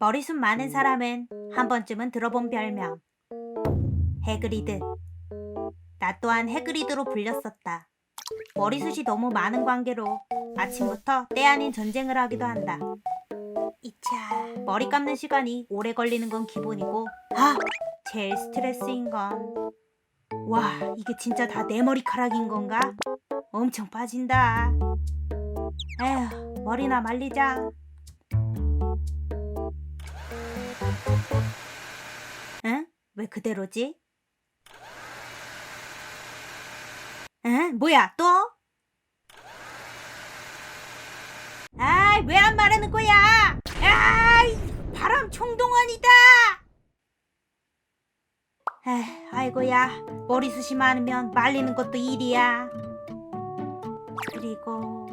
머리숱 많은 사람은 한 번쯤은 들어본 별명. 해그리드. 나 또한 해그리드로 불렸었다. 머리숱이 너무 많은 관계로 아침부터 때 아닌 전쟁을 하기도 한다. 이차, 머리 감는 시간이 오래 걸리는 건 기본이고, 아, 제일 스트레스인 건. 와, 이게 진짜 다 내 머리카락인 건가? 엄청 빠진다. 에휴, 머리나 말리자. 응? 왜 그대로지? 응? 뭐야, 또? 아이, 왜 안 말하는 거야? 아이, 바람 총동원이다! 에이, 아이고야, 머리숱이 많으면 말리는 것도 일이야. 그리고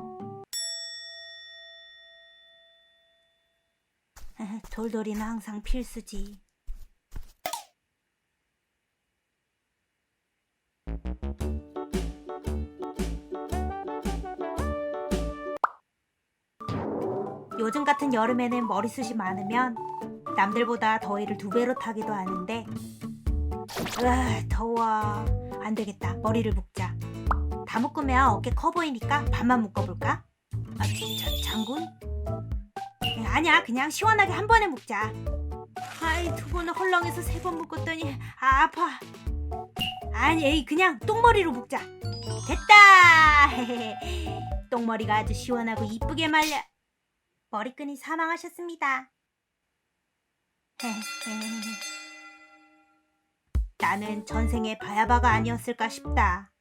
에헤, 돌돌이는 항상 필수지. 요즘 같은 여름에는 머리숱이 많으면 남들보다 더위를 두 배로 타기도 하는데 으아 더워 안 되겠다 머리를 묶자 다 묶으면 어깨 커 보이니까 반만 묶어볼까? 아 자, 장군? 에, 아니야 그냥 시원하게 한 번에 묶자. 아이 두 번을 헐렁해서 세 번 묶었더니 아, 아파. 아니 에이 그냥 똥머리로 묶자. 됐다! 똥머리가 아주 시원하고 이쁘게 말려. 머리끈이 사망하셨습니다. 나는 전생에 바야바가 아니었을까 싶다